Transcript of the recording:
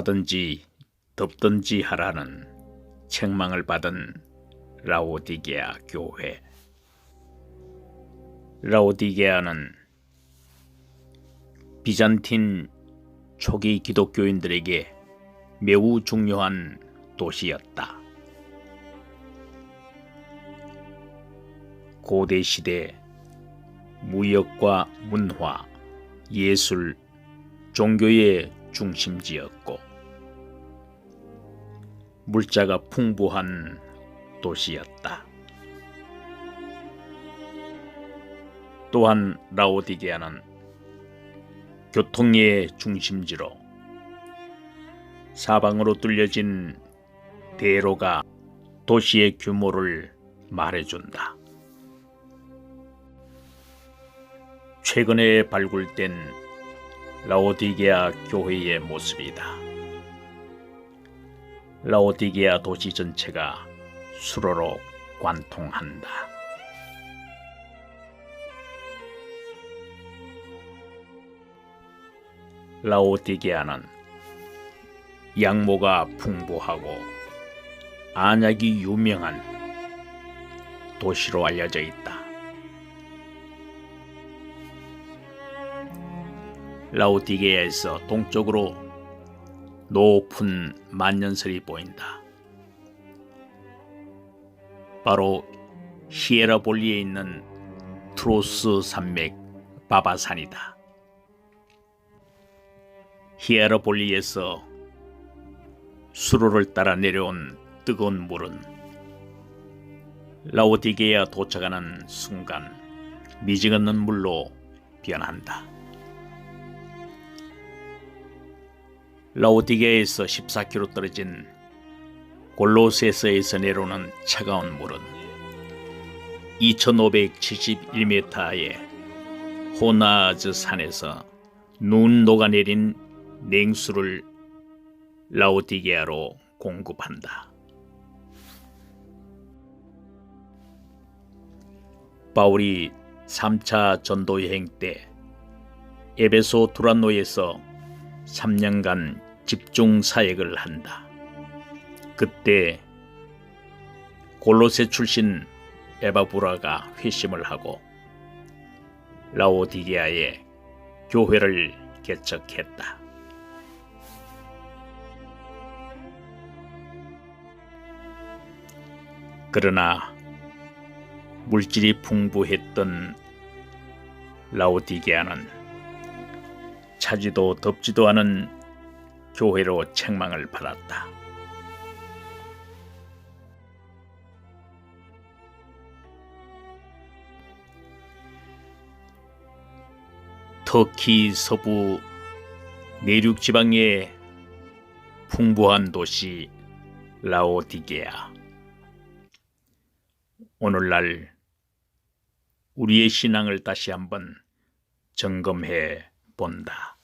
차든지 덮든지 하라는 책망을 받은 라오디게아 교회. 라오디게아는 비잔틴 초기 기독교인들에게 매우 중요한 도시였다. 고대 시대 무역과 문화, 예술, 종교의 중심지였고 물자가 풍부한 도시였다. 또한 라오디게아는 교통의 중심지로 사방으로 뚫려진 대로가 도시의 규모를 말해준다. 최근에 발굴된 라오디게아 교회의 모습이다. 라오디게아 도시 전체가 수로로 관통한다. 라오디게아는 양모가 풍부하고 안약이 유명한 도시로 알려져 있다. 라오디게아에서 동쪽으로 높은 만년설이 보인다. 바로 히에라볼리에 있는 트로스 산맥 바바산이다. 히에라볼리에서 수로를 따라 내려온 뜨거운 물은 라오디게아 도착하는 순간 미지근한 물로 변한다. 라오디게아에서 14km 떨어진 골로세스에서 내려오는 차가운 물은 2571m의 호나즈 산에서 눈 녹아내린 냉수를 라오디게아로 공급한다. 바울이 3차 전도 여행 때 에베소 두란노에서 3년간 집중 사역을 한다. 그때 골로세 출신 에바브라가 회심을 하고 라오디게아에 교회를 개척했다. 그러나 물질이 풍부했던 라오디게아는 차지도 덥지도 않은 교회로 책망을 받았다. 터키 서부 내륙 지방의 풍부한 도시 라오디게아. 오늘날 우리의 신앙을 다시 한번 점검해 본다.